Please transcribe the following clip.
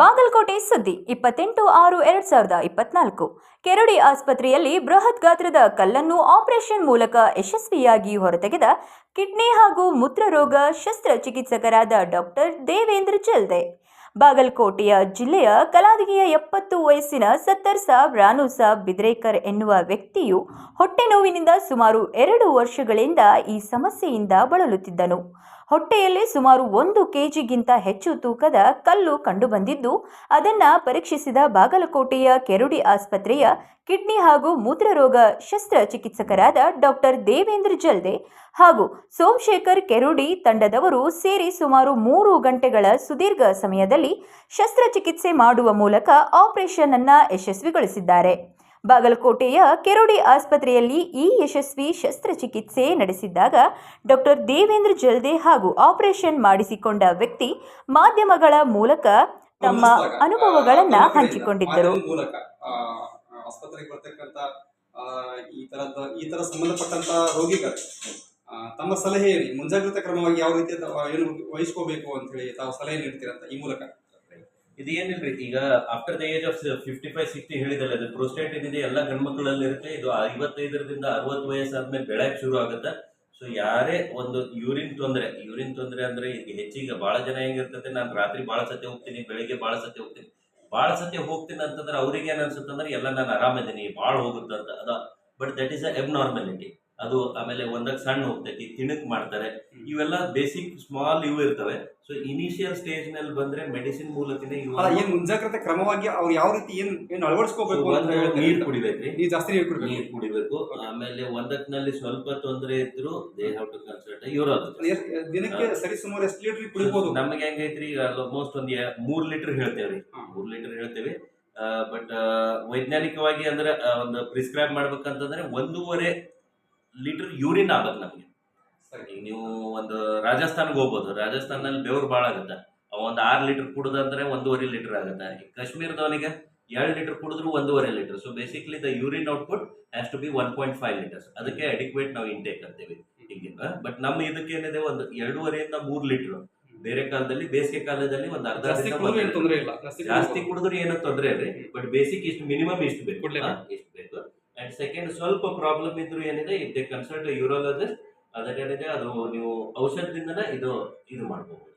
ಬಾಗಲಕೋಟೆ ಸುದ್ದಿ ಇಪ್ಪತ್ತೆಂಟು ಆರು ಎರಡ್ ಸಾವಿರದ ಇಪ್ಪತ್ನಾಲ್ಕು. ಕೆರಡಿ ಆಸ್ಪತ್ರೆಯಲ್ಲಿ ಬೃಹತ್ ಗಾತ್ರದ ಕಲ್ಲನ್ನು ಆಪರೇಷನ್ ಮೂಲಕ ಯಶಸ್ವಿಯಾಗಿ ಹೊರತೆಗೆದ ಕಿಡ್ನಿ ಹಾಗೂ ಮೂತ್ರರೋಗ ಶಸ್ತ್ರಚಿಕಿತ್ಸಕರಾದ ಡಾಕ್ಟರ್ ದೇವೇಂದ್ರ ಚಲ್ದೆ. ಬಾಗಲಕೋಟೆಯ ಜಿಲ್ಲೆಯ ಕಲಾದಿಗೆಯ ಎಪ್ಪತ್ತು ವಯಸ್ಸಿನ ಸತ್ತರ್ ಸಾಬ್ ರಾನು ಸಾಬ್ ಬಿದ್ರೇಕರ್ ಎನ್ನುವ ವ್ಯಕ್ತಿಯು ಹೊಟ್ಟೆ ನೋವಿನಿಂದ ಸುಮಾರು ಎರಡು ವರ್ಷಗಳಿಂದ ಈ ಸಮಸ್ಯೆಯಿಂದ ಬಳಲುತ್ತಿದ್ದನು. ಹೊಟ್ಟೆಯಲ್ಲಿ ಸುಮಾರು ಒಂದು ಕೆಜಿಗಿಂತ ಹೆಚ್ಚು ತೂಕದ ಕಲ್ಲು ಕಂಡುಬಂದಿದ್ದು, ಅದನ್ನು ಪರೀಕ್ಷಿಸಿದ ಬಾಗಲಕೋಟೆಯ ಕೆರುಡಿ ಆಸ್ಪತ್ರೆಯ ಕಿಡ್ನಿ ಹಾಗೂ ಮೂತ್ರರೋಗ ಶಸ್ತ್ರಚಿಕಿತ್ಸಕರಾದ ಡಾಕ್ಟರ್ ದೇವೇಂದ್ರ ಜಲ್ದೆ ಹಾಗೂ ಸೋಮಶೇಖರ್ ಕೆರುಡಿ ತಂಡದವರು ಸೇರಿ ಸುಮಾರು ಮೂರು ಗಂಟೆಗಳ ಸುದೀರ್ಘ ಸಮಯದಲ್ಲಿ ಶಸ್ತ್ರಚಿಕಿತ್ಸೆ ಮಾಡುವ ಮೂಲಕ ಆಪರೇಷನ್ ಅನ್ನ ಯಶಸ್ವಿಗೊಳಿಸಿದ್ದಾರೆ. ಬಾಗಲಕೋಟೆಯ ಕೆರೋಡಿ ಆಸ್ಪತ್ರೆಯಲ್ಲಿ ಈ ಯಶಸ್ವಿ ಶಸ್ತ್ರಚಿಕಿತ್ಸೆ ನಡೆಸಿದ್ದಾಗ ಡಾಕ್ಟರ್ ದೇವೇಂದ್ರ ಜಲ್ದೆ ಹಾಗೂ ಆಪರೇಷನ್ ಮಾಡಿಸಿಕೊಂಡ ವ್ಯಕ್ತಿ ಮಾಧ್ಯಮಗಳ ಮೂಲಕ ತಮ್ಮ ಅನುಭವಗಳನ್ನ ಹಂಚಿಕೊಂಡಿದ್ದರು. ಆಸ್ಪತ್ರೆಗೆ ಬರ್ತಕ್ಕಂಥ ಈ ತರದ ಈ ತರ ಸಂಬಂಧಪಟ್ಟಂತ ರೋಗಿಗಳು ತಮ್ಮ ಸಲಹೆ ಹೇಳಿ ಮುಂಜಾಗ್ರತಾ ಕ್ರಮವಾಗಿ ಯಾವ ರೀತಿ ಏನು ವಹಿಸ್ಕೋಬೇಕು ಅಂತ ಹೇಳಿ ತಾವು ಸಲಹೆ ನೀಡ್ತೀರಂತ ಈ ಮೂಲಕ? ಇದು ಏನಿಲ್ರಿ? ಈಗ after the age of fifty five sixty ಹೇಳಿದಲ್ಲ ಅದು ಪ್ರೋಸ್ಟೇಟ್ ಏನಿದೆ, ಎಲ್ಲ ಗಂಡ್ಮಕ್ಳಲ್ಲಿ ಇರುತ್ತೆ. ಇದು ಐವತ್ತೈದರಿಂದ ಅರವತ್ತು ವಯಸ್ಸಾದ್ಮೇಲೆ ಬೆಳಕ್ ಶುರು ಆಗುತ್ತೆ. ಸೊ ಯಾರೇ ಒಂದು ಯೂರಿನ್ ತೊಂದರೆ ಯೂರಿನ್ ತೊಂದರೆ ಅಂದ್ರೆ ಈಗ ಹೆಚ್ಚಿಗೆ ಬಹಳ ಜನ ಹೆಂಗಿರ್ತದೆ ನಾನು ರಾತ್ರಿ ಬಹಳ ಸತಿ ಹೋಗ್ತೀನಿ, ಬೆಳಿಗ್ಗೆ ಬಹಳ ಸತಿ ಹೋಗ್ತೀನಿ. ಬಹಳ ಸತಿ ಹೋಗ್ತೀನಿ ಅಂತಂದ್ರೆ ಅವ್ರಿಗೆ ಏನ್ ಅನ್ಸುತ್ತೆ ಅಂದ್ರೆ ಎಲ್ಲ ನಾನು ಆರಾಮಿದ್ದೀನಿ ಭಾಳ ಹೋಗುತ್ತೆ ಅಂತ ಅದ but that is a abnormality ಅದು ಆಮೇಲೆ ಒಂದಕ್ಕೆ ಸಣ್ಣ ಹೋಗ್ತೈತಿ ತಿಣಕ್ ಮಾಡ್ತಾರೆ. ಇವೆಲ್ಲ ಬೇಸಿಕ್ ಸ್ಮಾಲ್ ಇವು ಇರ್ತವೆ. ಸೊ ಇನಿಷಿಯಲ್ ಸ್ಟೇಜ್ನಲ್ಲಿ ಬಂದ್ರೆ ಮೆಡಿಸಿನ್ ಮೂಲಕನೇ ಏನ್ ಮುಂಜಾಗ್ರತೆ ಕ್ರಮವಾಗಿ ಅವ್ರು ಯಾವ ರೀತಿ ಏನ್ ಏನ್ ಅಳವಡಿಸ್ಕೋಬೇಕು ನೀರ್ ಕುಡಿಬೇಕ್ರಿ ನೀರ್ ಜಾಸ್ತಿ ನೀರು ಕುಡಿಬೇಕು. ನೀರ್ ಕುಡಿಬೇಕು. ಆಮೇಲೆ ಒಂದಕ್ನಲ್ಲಿ ಸ್ವಲ್ಪ ತೊಂದರೆ ಇದ್ರು ದೇ ಹ್ಯಾವ್ ಟು ಕನ್ಸಲ್ಟ್ ಎಷ್ಟ್- ದಿನಕ್ಕೆ ಸರಿ ಸುಮಾರು ಎಷ್ಟು ಲೀಟರ್ ಕುಡಿಬಹುದು ನಮಗೆ ಹೆಂಗೈತ್ರಿ ಆಲ್ಮೋಸ್ಟ್ ಒಂದ್ ಮೂರ್ ಲೀಟರ್ ಹೇಳ್ತೇವ್ರಿ. ಮೂರ್ ಲೀಟರ್ ಹೇಳ್ತೇವೆ. ಬಟ್ ವೈಜ್ಞಾನಿಕವಾಗಿ ಅಂದ್ರೆ ಒಂದು ಪ್ರಿಸ್ಕ್ರೈಬ್ ಮಾಡ್ಬೇಕಂತಂದ್ರೆ ಒಂದೂವರೆ ಲೀಟರ್ ಯೂರಿನ್ ಆಗ್ಬೇಕು ನಮಗೆ. ಈಗ ನೀವು ಒಂದು ರಾಜಸ್ಥಾನ್ಗೆ ಹೋಗ್ಬೋದು. ರಾಜಸ್ಥಾನಲ್ಲಿ ಬೆವರು ಭಾಳ ಆಗುತ್ತೆ. ಅವ ಒಂದು ಆರು ಲೀಟರ್ ಕುಡಿದಂದ್ರೆ ಒಂದೂವರೆ ಲೀಟರ್ ಆಗುತ್ತೆ. ಈಗ ಕಾಶ್ಮೀರದವನಿಗೆ ಎರಡು ಲೀಟರ್ ಕುಡಿದ್ರು ಒಂದೂವರೆ litre. So basically the urine output has to be one point five litres ಅದಕ್ಕೆ ಅಡಿಕ್ವೇಟ್ ನಾವು ಇಂಟೇಕ್ ಅಂತೀವಿ. ಹೀಗೆ. ಬಟ್ ನಮ್ಮ ಇದಕ್ಕೆ ಏನಿದೆ? ಒಂದು ಎರಡೂವರೆಯಿಂದ ಮೂರು ಲೀಟರ್. ಬೇರೆ ಕಾಲದಲ್ಲಿ ಬೇಸಿಗೆ ಕಾಲದಲ್ಲಿ ಒಂದು ಅರ್ಧ ಜಾಸ್ತಿ ಕುಡಿದ್ರೆ ಏನ್ ತೊಂದರೆ ಇಲ್ಲ. ಜಾಸ್ತಿ ಜಾಸ್ತಿ ಕುಡಿದ್ರೆ ಏನೋ ತೊಂದರೆ ಇಲ್ರಿ ಬಟ್ ಬೇಸಿಕ್ ಇಷ್ಟು ಮಿನಿಮಮ್ ಇಷ್ಟು ಬೇಕು. ಇಷ್ಟು ಬೇಕು. ಅಂಡ್ ಸೆಕೆಂಡ್ ಸ್ವಲ್ಪ ಪ್ರಾಬ್ಲಮ್ ಇದ್ರು ಏನಿದೆ ಇಫ್ ದೇ ಕನ್ಸಲ್ಟ್ ಯೂರಾಲಜಿಸ್ಟ್ ಅದಕ್ಕೇನಿದೆ, ಅದು ನೀವು ಔಷಧದಿಂದನೇ ಇದು ಇದು ಮಾಡ್ಬೋದು.